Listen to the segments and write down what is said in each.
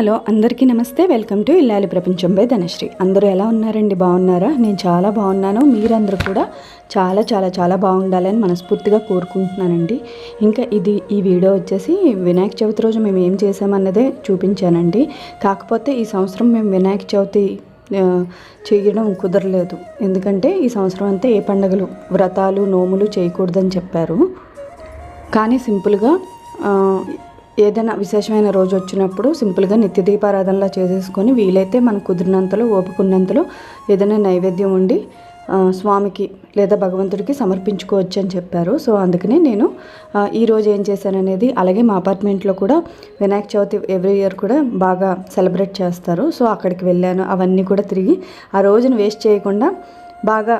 Hello అందరికీ నమస్తే. Welcome to ఇల్లాలి ప్రపంచం బై ధనశ్రీ. అందరూ ఎలా ఉన్నారండి? బాగున్నారా? నేను చాలా బాగున్నాను. మీరందరూ కూడా చాలా చాలా చాలా బాగుండాలని మనస్ఫూర్తిగా కోరుకుంటున్నానండి. ఇంకా ఇది ఈ వీడియో వచ్చేసి వినాయక చవితి రోజు మేము ఏం చేసామన్నదే చూపించానండి. కాకపోతే ఈ సంవత్సరం మేము వినాయక చవితి చేయడం కుదరలేదు. ఎందుకంటే ఈ సంవత్సరం అంతా ఏ పండగలు వ్రతాలు నోములు చేయకూడదని చెప్పారు. కానీ సింపుల్గా ఏదైనా విశేషమైన రోజు వచ్చినప్పుడు సింపుల్గా నిత్య దీపారాధనలా చేసేసుకొని వీలైతే మనకు కుదిరినంతలో ఓపుకున్నంతలో ఏదైనా నైవేద్యం ఉండి స్వామికి లేదా భగవంతుడికి సమర్పించుకోవచ్చు అని చెప్పారు. సో అందుకనే నేను ఈరోజు ఏం చేశాననేది అలాగే మా అపార్ట్మెంట్లో కూడా వినాయక చవితి ఎవ్రీ ఇయర్ కూడా బాగా సెలబ్రేట్ చేస్తారు. సో అక్కడికి వెళ్ళాను. అవన్నీ కూడా తిరిగి ఆ రోజును వేస్ట్ చేయకుండా బాగా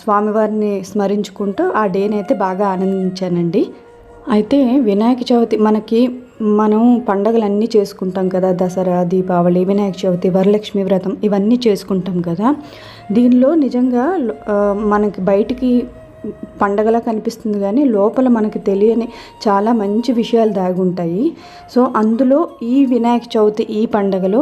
స్వామివారిని స్మరించుకుంటూ ఆ డేని అయితే బాగా ఆనందించానండి. అయితే వినాయక చవితి మనకి మనం పండగలన్నీ చేసుకుంటాం కదా. దసరా దీపావళి వినాయక చవితి వరలక్ష్మి వ్రతం ఇవన్నీ చేసుకుంటాం కదా. దీనిలో నిజంగా మనకి బయటికి పండగలా కనిపిస్తుంది కానీ లోపల మనకి తెలియని చాలా మంచి విషయాలు దాగి ఉంటాయి సో అందులో ఈ వినాయక చవితి ఈ పండగలో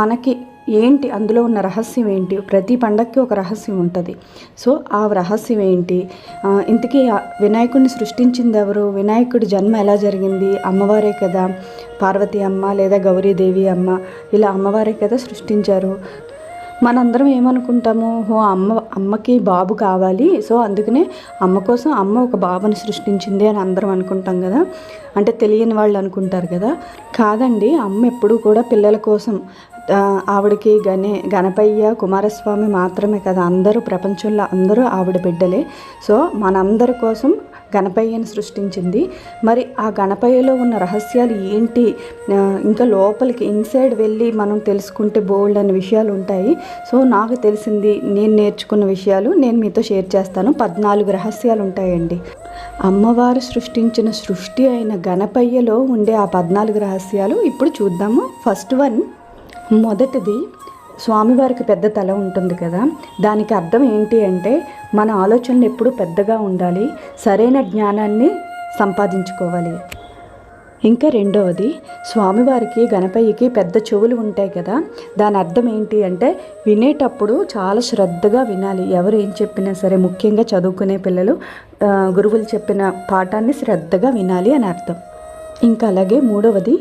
మనకి ఏంటి? అందులో ఉన్న రహస్యం ఏంటి? ప్రతి పండగకి ఒక రహస్యం ఉంటుంది. సో ఆ రహస్యం ఏంటి? ఇంతకీ వినాయకుడిని సృష్టించింది ఎవరు? వినాయకుడి జన్మ ఎలా జరిగింది? అమ్మవారే కదా పార్వతి అమ్మ లేదా గౌరీదేవి అమ్మ? ఇలా అమ్మవారే కదా సృష్టించారు. మనందరం ఏమనుకుంటాము ఓ అమ్మ అమ్మకి బాబు కావాలి. సో అందుకనే అమ్మ కోసం అమ్మ ఒక బాబుని సృష్టించింది అని అందరం అనుకుంటాం కదా. అంటే తెలియని వాళ్ళు అనుకుంటారు కదా. కాదండి అమ్మ ఎప్పుడూ కూడా పిల్లల కోసం ఆవిడకి గణే గణపయ్య కుమారస్వామి మాత్రమే కదా. అందరూ ప్రపంచంలో అందరూ ఆవిడ బిడ్డలే. సో మనందరి కోసం గణపయ్యను సృష్టించింది. మరి ఆ గణపయ్యలో ఉన్న రహస్యాలు ఏంటి? ఇంకా లోపలికి ఇన్సైడ్ వెళ్ళి మనం తెలుసుకుంటే బోల్డ్ అనే విషయాలు ఉంటాయి. సో నాకు తెలిసింది నేను నేర్చుకున్న విషయాలు నేను మీతో షేర్ చేస్తాను. పద్నాలుగు రహస్యాలు ఉంటాయండి. అమ్మవారు సృష్టించిన సృష్టి అయిన గణపయ్యలో ఉండే ఆ పద్నాలుగు రహస్యాలు ఇప్పుడు చూద్దాము. ఫస్ట్ వన్ మొదటిది స్వామివారికి పెద్ద తల ఉంటుంది కదా. దానికి అర్థం ఏంటి అంటే మన ఆలోచనలు ఎప్పుడూ పెద్దగా ఉండాలి సరైన జ్ఞానాన్ని సంపాదించుకోవాలి. ఇంకా రెండవది స్వామివారికి గణపయ్యకి పెద్ద చెవులు ఉంటాయి కదా దాని అర్థం ఏంటి అంటే వినేటప్పుడు చాలా శ్రద్ధగా వినాలి. ఎవరు ఏం చెప్పినా సరే ముఖ్యంగా చదువుకునే పిల్లలు గురువులు చెప్పిన పాఠాన్ని శ్రద్ధగా వినాలి అని అర్థం. ఇంకా అలాగే మూడవది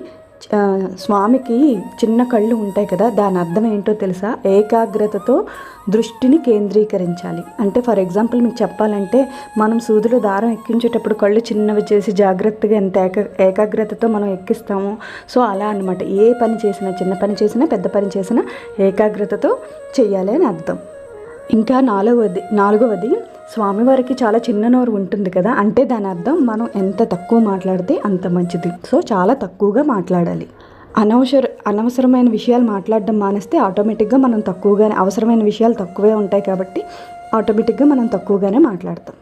స్వామికి చిన్న కళ్ళు ఉంటాయి కదా దాని అర్థం ఏంటో తెలుసా? ఏకాగ్రతతో దృష్టిని కేంద్రీకరించాలి. అంటే ఫర్ ఎగ్జాంపుల్ మీకు చెప్పాలంటే మనం సూదులు దారం ఎక్కించేటప్పుడు కళ్ళు చిన్నవి చేసి జాగ్రత్తగా ఎంత ఏక ఏకాగ్రతతో మనం ఎక్కిస్తామో సో అలా అన్నమాట. ఏ పని చేసినా చిన్న పని చేసినా పెద్ద పని చేసినా ఏకాగ్రతతో చెయ్యాలి అని అర్థం. ఇంకా నాలుగవది నాలుగవది స్వామివారికి చాలా చిన్న నోరు ఉంటుంది కదా అంటే దాని అర్థం మనం ఎంత తక్కువ మాట్లాడితే అంత మంచిది. సో చాలా తక్కువగా మాట్లాడాలి. అనవసర అనవసరమైన విషయాలు మాట్లాడడం మానేస్తే ఆటోమేటిక్గా మనం తక్కువగానే అవసరమైన విషయాలు తక్కువే ఉంటాయి కాబట్టి ఆటోమేటిక్గా మనం తక్కువగానే మాట్లాడతాం.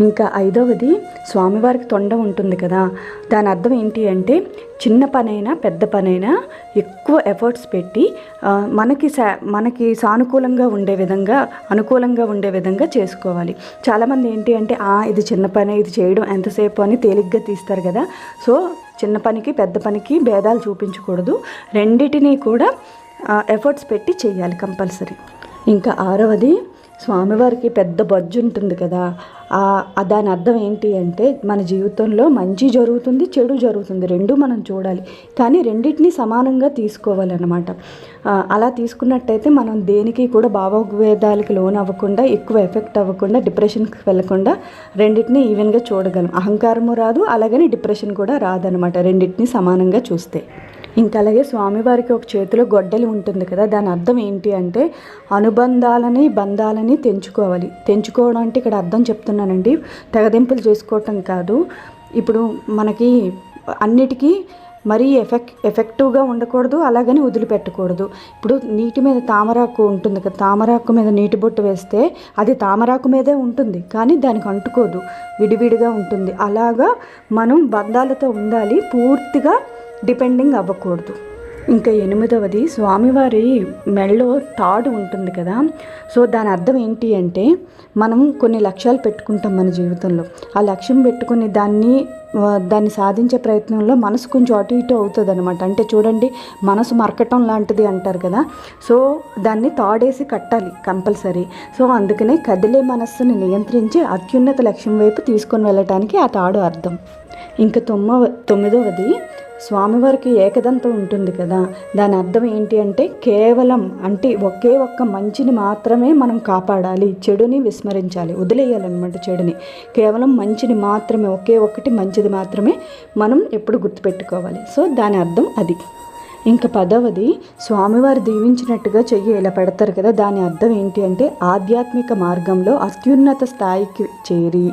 ఇంకా ఐదవది స్వామివారికి తొండ ఉంటుంది కదా. దాని అర్థం ఏంటి అంటే చిన్న పనైనా పెద్ద పనైనా ఎక్కువ ఎఫర్ట్స్ పెట్టి మనకి సా మనకి సానుకూలంగా ఉండే విధంగా అనుకూలంగా ఉండే విధంగా చేసుకోవాలి. చాలామంది ఏంటి అంటే "ఆ, ఇది చిన్న పని ఇది చేయడం ఎంతసేపు అని తేలిగ్గా తీస్తారు కదా. సో చిన్న పనికి పెద్ద పనికి భేదాలు చూపించకూడదు. రెండిటిని కూడా ఎఫర్ట్స్ పెట్టి చేయాలి కంపల్సరీ. ఇంకా ఆరవది స్వామివారికి పెద్ద బొజ్జు ఉంటుంది కదా ఆ- దాని అర్థం ఏంటి అంటే మన జీవితంలో మంచి జరుగుతుంది చెడు జరుగుతుంది రెండు మనం చూడాలి. కానీ రెండింటిని సమానంగా తీసుకోవాలన్నమాట. అలా తీసుకున్నట్టయితే మనం దేనికి కూడా భావోద్వేదాలకి లోన్ అవ్వకుండా ఎక్కువ ఎఫెక్ట్ అవ్వకుండా డిప్రెషన్కి వెళ్ళకుండా రెండింటిని ఈవెన్గా చూడగలం. అహంకారము రాదు అలాగని డిప్రెషన్ కూడా రాదనమాట రెండింటిని సమానంగా చూస్తే. ఇంకా అలాగే స్వామివారికి ఒక చేతిలో గొడ్డలి ఉంటుంది కదా దాని అర్థం ఏంటి అంటే అనుబంధాలని బంధాలని తెంచుకోవాలి. తెంచుకోవడం అంటే ఇక్కడ అర్థం చెప్తున్నానండి. తెగదింపులు చేసుకోవటం కాదు. ఇప్పుడు మనకి అన్నిటికీ మరీ ఎఫెక్ట్ ఎఫెక్టివ్గా ఉండకూడదు అలాగని వదిలిపెట్టకూడదు. ఇప్పుడు నీటి మీద తామరాకు ఉంటుంది కదా తామరాకు మీద నీటి బొట్టు వేస్తే అది తామరాకు మీదే ఉంటుంది కానీ దానికి అంటుకోదు. విడివిడిగా ఉంటుంది. అలాగా మనం బంధాలతో ఉండాలి పూర్తిగా డిపెండింగ్ అవ్వకూడదు. ఇంకా ఎనిమిదవది స్వామివారి మెళ్ళో తాడు ఉంటుంది కదా సో దాని అర్థం ఏంటి అంటే మనం కొన్ని లక్ష్యాలు పెట్టుకుంటాం మన జీవితంలో. ఆ లక్ష్యం పెట్టుకుని దాన్ని దాన్ని సాధించే ప్రయత్నంలో మనసు కొంచెం అటు ఇటు అవుతుంది అనమాట అంటే చూడండి మనసు మరకటం లాంటిది అంటారు కదా సో దాన్ని తాడేసి కట్టాలి కంపల్సరీ. సో అందుకనే కదిలే మనస్సుని నియంత్రించి అత్యున్నత లక్ష్యం వైపు తీసుకొని వెళ్ళటానికి ఆ తాడు అర్థం. ఇంకా తొమ్మ తొమ్మిదవది స్వామివారికి ఏకదంతం ఉంటుంది కదా. దాని అర్థం ఏంటి అంటే కేవలం అంటే ఒకే ఒక్క మంచిని మాత్రమే మనం కాపాడాలి చెడుని విస్మరించాలి వదిలేయాలన్నమాట చెడుని. కేవలం మంచిని మాత్రమే ఒకే ఒక్కటి మంచిది మాత్రమే మనం ఎప్పుడు గుర్తుపెట్టుకోవాలి. సో దాని అర్థం అది. ఇంకా పదవది స్వామివారు దీవించినట్టుగా చెయ్యి ఇలా పెడతారు కదా. దాని అర్థం ఏంటి అంటే ఆధ్యాత్మిక మార్గంలో అత్యున్నత స్థాయికి చేరి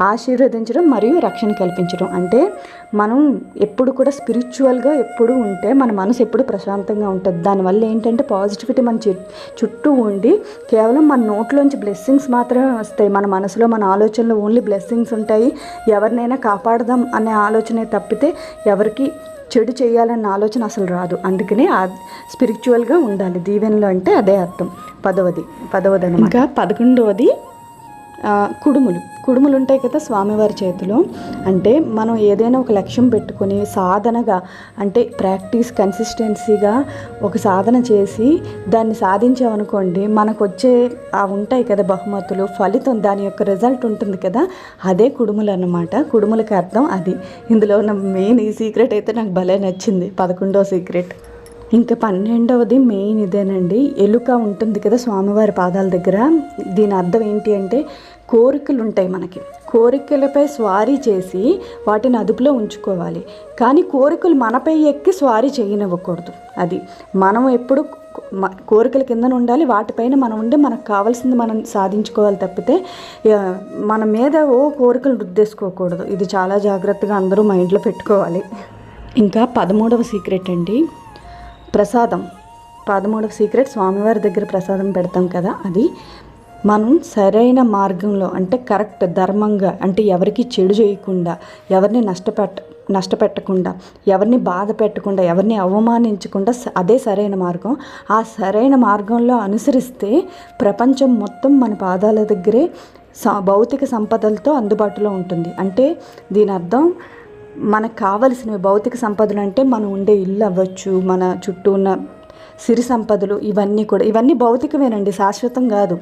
ఆశీర్వదించడం మరియు రక్షణ కల్పించడం. అంటే మనం ఎప్పుడు కూడా స్పిరిచువల్గా ఎప్పుడు ఉంటే మన మనసు ఎప్పుడు ప్రశాంతంగా ఉంటుంది. దానివల్ల ఏంటంటే పాజిటివిటీ మన చుట్టూ ఉండి కేవలం మన నోట్లోంచి బ్లెస్సింగ్స్ మాత్రమే వస్తాయి. మన మనసులో మన ఆలోచనలో ఓన్లీ బ్లెస్సింగ్స్ ఉంటాయి. ఎవరినైనా కాపాడదాం అనే ఆలోచనే తప్పితే ఎవరికి చెడు చేయాలన్న ఆలోచన అసలు రాదు. అందుకనే స్పిరిచువల్గా ఉండాలి. దీవెనలో అంటే అదే అర్థం. పదవది పదవది ఇంకా పదకొండవది కుడుములు కుడుములు. ఉంటాయి కదా స్వామివారి చేతిలో. అంటే మనం ఏదైనా ఒక లక్ష్యం పెట్టుకొని సాధనగా అంటే ప్రాక్టీస్ కన్సిస్టెన్సీగా ఒక సాధన చేసి దాన్ని సాధించామనుకోండి మనకు వచ్చే ఆ ఉంటాయి కదా బహుమతులు ఫలితం దాని యొక్క రిజల్ట్ ఉంటుంది కదా అదే కుడుములు అన్నమాట కుడుములకి అర్థం అది. ఇందులో ఉన్న మెయిన్ ఈ సీక్రెట్ అయితే నాకు భలే నచ్చింది పదకొండో సీక్రెట్. ఇంకా పన్నెండవది మెయిన్ ఇదేనండి. ఎలుక ఉంటుంది కదా స్వామివారి పాదాల దగ్గర. దీని అర్థం ఏంటి అంటే కోరికలు ఉంటాయి మనకి. కోరికలపై స్వారీ చేసి వాటిని అదుపులో ఉంచుకోవాలి. కానీ కోరికలు మనపై ఎక్కి స్వారీ చేయనివ్వకూడదు. అది మనం ఎప్పుడు కోరికల కింద ఉండాలి. వాటిపైన మనం ఉండి మనకు కావాల్సింది మనం సాధించుకోవాలి తప్పితే మన మీద ఓ కోరికలు రుద్దేసుకోకూడదు. ఇది చాలా జాగ్రత్తగా అందరూ మైండ్లో పెట్టుకోవాలి. ఇంకా పదమూడవ సీక్రెట్ అండి. ప్రసాదం. పదమూడవ సీక్రెట్ స్వామివారి దగ్గర ప్రసాదం పెడతాం కదా అది. మనం సరైన మార్గంలో అంటే కరెక్ట్ ధర్మంగా అంటే ఎవరికి చెడు చేయకుండా ఎవరిని నష్టపెట్ట నష్టపెట్టకుండా ఎవరిని బాధ పెట్టకుండా ఎవరిని అవమానించకుండా అదే సరైన మార్గం. ఆ సరైన మార్గంలో అనుసరిస్తే ప్రపంచం మొత్తం మన పాదాల దగ్గరే స భౌతిక సంపదలతో అందుబాటులో ఉంటుంది. అంటే దీని అర్థం మనకు కావలసినవి భౌతిక సంపదలు అంటే మనం ఉండే ఇల్లు అవ్వచ్చు మన చుట్టూ ఉన్న సిరి సంపదలు ఇవన్నీ కూడా. ఇవన్నీ భౌతికమేనండి శాశ్వతం కాదు.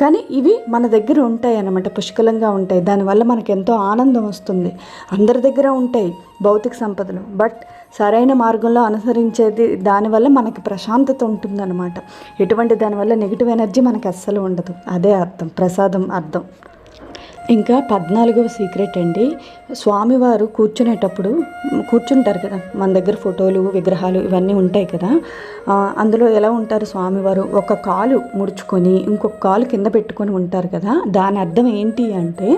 కానీ ఇవి మన దగ్గర ఉంటాయి అన్నమాట పుష్కలంగా ఉంటాయి. దానివల్ల మనకు ఎంతో ఆనందం వస్తుంది. అందరి దగ్గర ఉంటాయి భౌతిక సంపదలు. బట్ సరైన మార్గంలో అనుసరించేది దానివల్ల మనకి ప్రశాంతత ఉంటుందన్నమాట. ఎటువంటి దానివల్ల నెగిటివ్ ఎనర్జీ మనకి అస్సలు ఉండదు. అదే అర్థం ప్రసాదం అర్థం. ఇంకా పద్నాలుగవ సీక్రెట్ అండి. స్వామివారు కూర్చునేటప్పుడు కూర్చుంటారు కదా మన దగ్గర ఫోటోలు విగ్రహాలు ఇవన్నీ ఉంటాయి కదా అందులో ఎలా ఉంటారు స్వామివారు? ఒక కాలు ముడుచుకొని ఇంకొక కాలు కింద పెట్టుకొని ఉంటారు కదా దాని అర్థం ఏంటి అంటే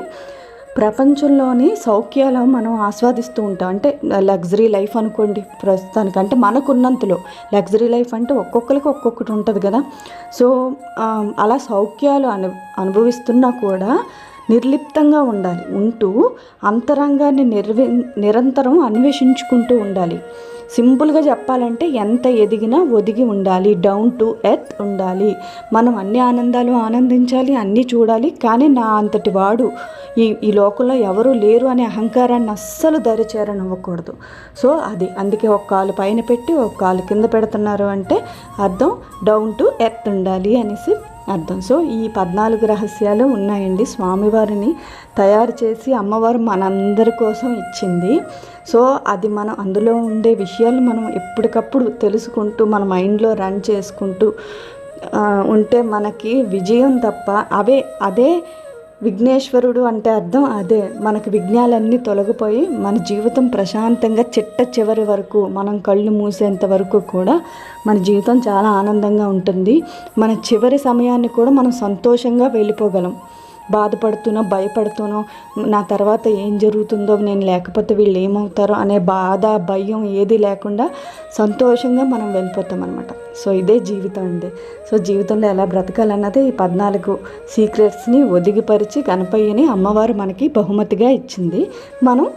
ప్రపంచంలోని సౌఖ్యాలు మనం ఆస్వాదిస్తూ ఉంటాం. అంటే లగ్జరీ లైఫ్ అనుకోండి ప్రస్తుతానికి అంటే మనకున్నంతలో. లగ్జరీ లైఫ్ అంటే ఒక్కొక్కరికి ఒక్కొక్కటి ఉంటుంది కదా. సో అలా సౌఖ్యాలు అను అనుభవిస్తున్నా కూడా నిర్లిప్తంగా ఉండాలి. ఉంటూ అంతరంగాన్ని నిర్వి నిరంతరం అన్వేషించుకుంటూ ఉండాలి. సింపుల్గా చెప్పాలంటే ఎంత ఎదిగినా ఒదిగి ఉండాలి డౌన్ టు ఎర్త్ ఉండాలి. మనం అన్ని ఆనందాలు ఆనందించాలి అన్నీ చూడాలి కానీ నా అంతటి వాడు ఈ ఈ లోకంలో ఎవరు లేరు అనే అహంకారాన్ని అస్సలు దరిచేరనివ్వకూడదు. సో అది అందుకే ఒక కాలు పైన పెట్టి ఒక కాలు కింద పెడుతున్నారు అంటే అర్థం డౌన్ టు ఎర్త్ ఉండాలి అనేసి అర్థం. సో ఈ పద్నాలుగు రహస్యాలు ఉన్నాయండి. స్వామివారిని తయారు చేసి అమ్మవారు మనందరి కోసం ఇచ్చింది. సో అది మనం అందులో ఉండే విషయాలు మనం ఎప్పటికప్పుడు తెలుసుకుంటూ మన మైండ్లో రన్ చేసుకుంటూ ఉంటే మనకి విజయం తప్ప అవే అదే విఘ్నేశ్వరుడు అంటే అర్థం అదే. మనకు విఘ్నాలన్నీ తొలగిపోయి మన జీవితం ప్రశాంతంగా చిట్ట చివరి వరకు మనం కళ్ళు మూసేంత వరకు కూడా మన జీవితం చాలా ఆనందంగా ఉంటుంది. మన చివరి సమయాన్ని కూడా మనం సంతోషంగా వెళ్ళిపోగలం. బాధపడుతునో భయపడుతూనో నా తర్వాత ఏం జరుగుతుందో నేను లేకపోతే వీళ్ళు ఏమవుతారో అనే బాధ భయం ఏది లేకుండా సంతోషంగా మనం వెళ్ళిపోతాం అనమాట సో ఇదే జీవితం అండి. సో జీవితంలో ఎలా బ్రతకాలన్నది ఈ పద్నాలుగు సీక్రెట్స్ని ఒదిగిపరిచి కనపయ్యని అమ్మవారు మనకి బహుమతిగా ఇచ్చింది. మనం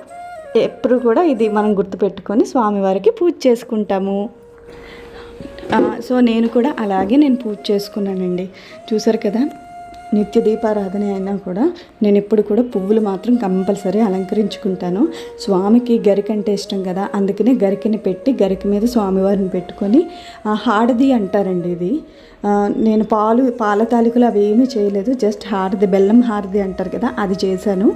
ఎప్పుడు కూడా ఇది మనం గుర్తుపెట్టుకొని స్వామివారికి పూజ చేసుకుంటాము. సో నేను కూడా అలాగే నేను పూజ చేసుకున్నానండి. చూసారు కదా? నిత్య దీపారాధన అయినా కూడా నేను ఎప్పుడు కూడా పువ్వులు మాత్రం కంపల్సరీ అలంకరించుకుంటాను. స్వామికి గరిక అంటే ఇష్టం కదా అందుకనే గరికని పెట్టి గరిక మీద స్వామివారిని పెట్టుకొని హాడది అంటారండి ఇది. నేను పాలు పాల తాలికలు అవి ఏమీ చేయలేదు జస్ట్ హారది బెల్లం హారది అంటారు కదా అది చేశాను.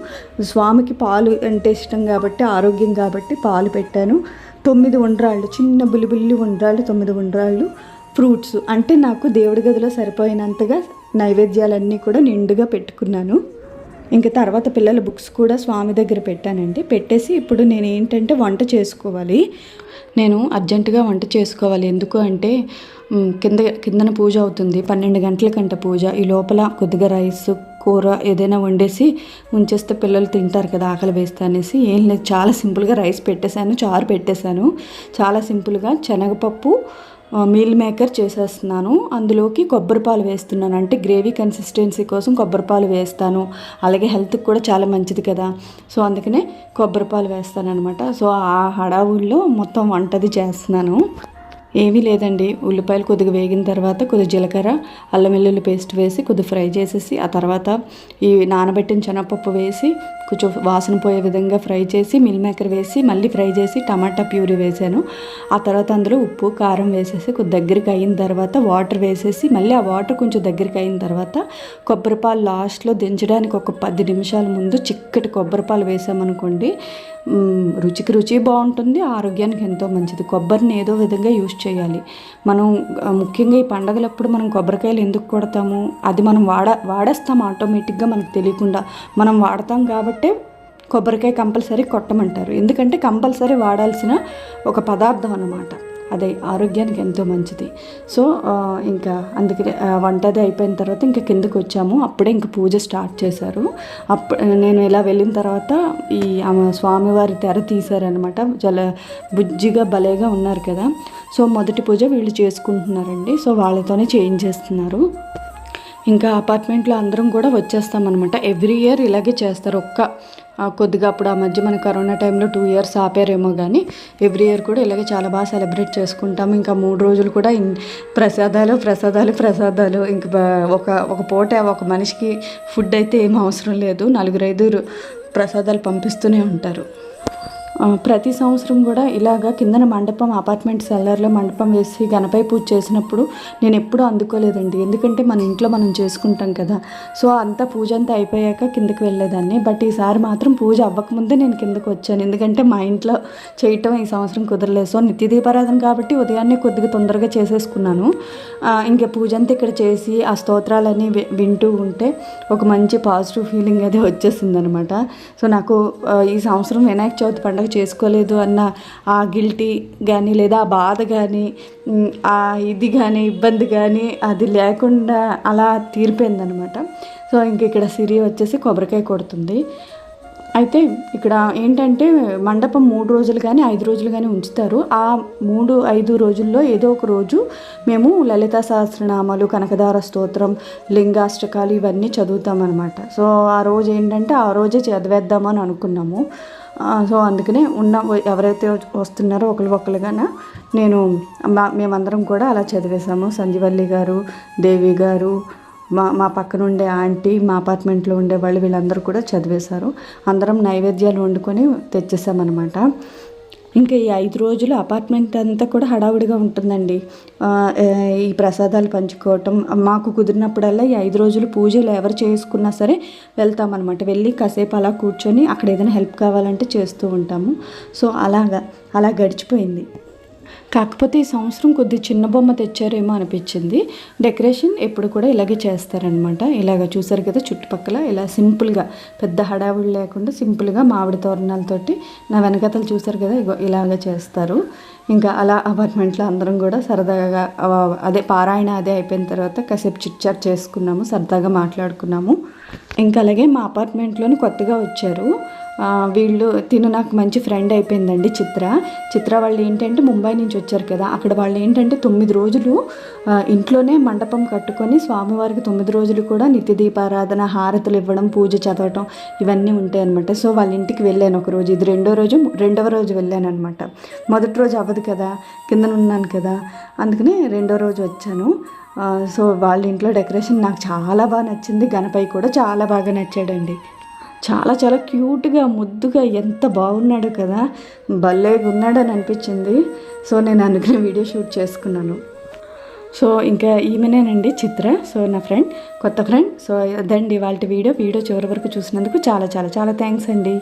స్వామికి పాలు అంటే ఇష్టం కాబట్టి ఆరోగ్యం కాబట్టి పాలు పెట్టాను. తొమ్మిది ఉండ్రాళ్ళు చిన్న బుల్లి ఉండ్రాళ్ళు తొమ్మిది ఉండ్రాళ్ళు ఫ్రూట్స్. అంటే నాకు దేవుడి గదిలో సరిపోయినంతగా నైవేద్యాలన్నీ కూడా నిండుగా పెట్టుకున్నాను. ఇంకా తర్వాత పిల్లల బుక్స్ కూడా స్వామి దగ్గర పెట్టానండి. పెట్టేసి ఇప్పుడు నేను ఏంటంటే వంట చేసుకోవాలి. నేను అర్జెంటుగా వంట చేసుకోవాలి. ఎందుకు అంటే కింద కిందన పూజ అవుతుంది. పన్నెండు గంటల కంట పూజ. ఈ లోపల కొద్దిగా రైస్ కూర ఏదైనా వండేసి ఉంచేస్తే పిల్లలు తింటారు కదా ఆకలి వేస్తా అనేసి ఏం లేదు. చాలా సింపుల్గా రైస్ పెట్టేశాను చారు పెట్టేశాను. చాలా సింపుల్గా శనగపప్పు మీల్ మేకర్ చేసేస్తున్నాను. అందులోకి కొబ్బరి పాలు వేస్తున్నాను. అంటే గ్రేవీ కన్సిస్టెన్సీ కోసం కొబ్బరి పాలు వేస్తాను. అలాగే హెల్త్కి కూడా చాలా మంచిది కదా. సో అందుకనే కొబ్బరి పాలు వేస్తాను అనమాట సో ఆ హడావుల్లో మొత్తం వంటది చేస్తున్నాను. ఏమీ లేదండి. ఉల్లిపాయలు కొద్దిగా వేగిన తర్వాత కొద్దిగా జీలకర్ర అల్లం వెల్లుల్లి పేస్ట్ వేసి కొద్దిగా ఫ్రై చేసేసి ఆ తర్వాత ఈ నానబెట్టిన శనగపప్పు వేసి కొంచెం వాసన పోయే విధంగా ఫ్రై చేసి మిల్ మేకర్ వేసి మళ్ళీ ఫ్రై చేసి టమాటా ప్యూరీ వేసాను. ఆ తర్వాత అందులో ఉప్పు కారం వేసేసి కొద్ది దగ్గరికి అయిన తర్వాత వాటర్ వేసేసి మళ్ళీ ఆ వాటర్ కొంచెం దగ్గరికి అయిన తర్వాత కొబ్బరిపాలు లాస్ట్లో దించడానికి ఒక పది నిమిషాల ముందు చిక్కటి కొబ్బరిపాలు వేసామనుకోండి రుచికి రుచి బాగుంటుంది ఆరోగ్యానికి ఎంతో మంచిది. కొబ్బరిని ఏదో విధంగా యూజ్ చేయాలి. మనం ముఖ్యంగా ఈ పండగలప్పుడు మనం కొబ్బరికాయలు ఎందుకు కొడతాము? అది మనం వాడ వాడేస్తాం ఆటోమేటిక్గా మనకు తెలియకుండా. మనం వాడతాం కాబట్టి కొబ్బరికాయ కంపల్సరీ కొట్టమంటారు. ఎందుకంటే కంపల్సరీ వాడాల్సిన ఒక పదార్థం అన్నమాట. అదే ఆరోగ్యానికి ఎంతో మంచిది. సో ఇంకా అందుకే వంట అది అయిపోయిన తర్వాత ఇంకా కిందకి వచ్చాము. అప్పుడే ఇంకా పూజ స్టార్ట్ చేశారు. అప్పుడు నేను ఇలా వెళ్ళిన తర్వాత ఈ ఆమె స్వామివారి తెర తీశారనమాట జల బుజ్జిగా భలేగా ఉన్నారు కదా. సో మొదటి పూజ వీళ్ళు చేసుకుంటున్నారండి. సో వాళ్ళతోనే చేయించేస్తున్నారు ఇంకా అపార్ట్మెంట్లో అందరం కూడా వచ్చేస్తామన్నమాట ఎవ్రీ ఇయర్ ఇలాగే చేస్తారు. ఒక్క కొద్దిగా అప్పుడు ఆ మధ్య మన కరోనా టైంలో టూ ఇయర్స్ ఆపారేమో కానీ ఎవ్రీ ఇయర్ కూడా ఇలాగే చాలా బాగా సెలబ్రేట్ చేసుకుంటాం ఇంకా మూడు రోజులు కూడా ప్రసాదాలు ప్రసాదాలు ప్రసాదాలు. ఇంకా ఒక ఒక పూట ఒక మనిషికి ఫుడ్ అయితే ఏం అవసరం లేదు. నలుగురు ఐదుగురు ప్రసాదాలు పంపిస్తూనే ఉంటారు. ప్రతి సంవత్సరం కూడా ఇలాగా కిందన మండపం అపార్ట్మెంట్ సెల్లర్లో మండపం వేసి గణపై పూజ చేసినప్పుడు నేను ఎప్పుడూ అందుకోలేదండి. ఎందుకంటే మన ఇంట్లో మనం చేసుకుంటాం కదా. సో అంతా పూజ అంతా అయిపోయాక కిందకి వెళ్ళేదాన్ని. బట్ ఈసారి మాత్రం పూజ అవ్వకముందే నేను కిందకు వచ్చాను. ఎందుకంటే మా ఇంట్లో చేయటం ఈ సంవత్సరం కుదరలేదు. సో నిత్య దీపారాధన కాబట్టి ఉదయాన్నే కొద్దిగా తొందరగా చేసేసుకున్నాను. ఇంకా పూజ అంతా ఇక్కడ చేసి ఆ స్తోత్రాలన్నీ వి- వింటూ ఉంటే ఒక మంచి పాజిటివ్ ఫీలింగ్ అది వచ్చేసింది అనమాట సో నాకు ఈ సంవత్సరం వినాయక చవితి పండుగ చేసుకోలేదు అన్న ఆ గిల్టీ కానీ లేదా ఆ బాధ కానీ ఆ ఇది కానీ ఇబ్బంది కానీ అది లేకుండా అలా తీరిపోయిందనమాట సో ఇంక ఇక్కడ సిరి వచ్చేసి కొబ్బరికాయ కొడుతుంది. అయితే ఇక్కడ ఏంటంటే మండపం మూడు రోజులు కానీ ఐదు రోజులు కానీ ఉంచుతారు. ఆ మూడు ఐదు రోజుల్లో ఏదో ఒక రోజు మేము లలిత సహస్రనామాలు కనకదార స్తోత్రం లింగాష్టకాలు ఇవన్నీ చదువుతామన్నమాట. సో ఆ రోజు ఏంటంటే ఆ రోజే చదివేద్దామని అనుకున్నాము. సో అందుకనే ఉన్న ఎవరైతే వస్తున్నారో ఒకరు ఒకరుగాన నేను మా- మేమందరం కూడా అలా చదివేశాము. సంజీవల్లి గారు దేవి గారు మా మా పక్కన ఉండే ఆంటీ మా అపార్ట్మెంట్లో ఉండే వాళ్ళు వీళ్ళందరూ కూడా చదివేశారు. అందరం నైవేద్యాలు వండుకొని తెచ్చేసామన్నమాట ఇంకా ఈ ఐదు రోజులు అపార్ట్మెంట్ అంతా కూడా హడావుడిగా ఉంటుందండి. ఈ ప్రసాదాలు పంచుకోవటం మాకు కుదిరినప్పుడల్లా ఈ ఐదు రోజులు పూజలు ఎవరు చేసుకున్నా సరే వెళ్తామన్నమాట. వెళ్ళి కాసేపు అలా కూర్చొని అక్కడ ఏదైనా హెల్ప్ కావాలంటే చేస్తూ ఉంటాము. సో అలాగా అలా గడిచిపోయింది. కాకపోతే ఈ సంవత్సరం కొద్ది చిన్న బొమ్మ తెచ్చారేమో అనిపించింది. డెకరేషన్ ఎప్పుడు కూడా ఇలాగే చేస్తారనమాట ఇలాగ చూసారు కదా చుట్టుపక్కల ఇలా సింపుల్గా పెద్ద హడావుడి లేకుండా సింపుల్గా మామిడి తోరణాలతోటి నా వెనకతలు చూసారు కదా ఇగో ఇలాగ చేస్తారు. ఇంకా అలా అపార్ట్మెంట్లో అందరం కూడా సరదాగా అదే పారాయణ అదే అయిపోయిన తర్వాత కాసేపు చిట్ చాట్ చేసుకున్నాము సరదాగా మాట్లాడుకున్నాము. ఇంకా అలాగే మా అపార్ట్మెంట్లోని కొత్తగా వచ్చారు. వీళ్ళు తిను నాకు మంచి ఫ్రెండ్ అయిపోయిందండి చిత్ర. చిత్ర వాళ్ళు ఏంటంటే ముంబై నుంచి వచ్చారు కదా అక్కడ వాళ్ళు ఏంటంటే తొమ్మిది రోజులు ఇంట్లోనే మండపం కట్టుకొని స్వామివారికి తొమ్మిది రోజులు కూడా నిత్య దీపారాధన హారతులు ఇవ్వడం పూజ చదవటం ఇవన్నీ ఉంటాయి అనమాట సో వాళ్ళ ఇంటికి వెళ్ళాను ఒక రోజు ఇది రెండో రోజు రెండవ రోజు వెళ్ళాను అనమాట మొదటి రోజు అవ్వదు కదా కిందన ఉన్నాను కదా అందుకని రెండో రోజు వచ్చాను. సో వాళ్ళ ఇంట్లో డెకరేషన్ నాకు చాలా బాగా నచ్చింది. గణపై కూడా చాలా బాగా నచ్చాడండి. చాలా చాలా క్యూట్గా ముద్దుగా ఎంత బాగున్నాడు కదా భలేగా ఉన్నాడని అనిపించింది. సో నేను అందుకని వీడియో షూట్ చేసుకున్నాను. సో ఇంకా ఈమెనేనండి చిత్ర. సో నా ఫ్రెండ్ కొత్త ఫ్రెండ్. సో అదండి వాళ్ళ వీడియో. వీడియో చివరి వరకు చూసినందుకు చాలా చాలా చాలా థ్యాంక్స్ అండి.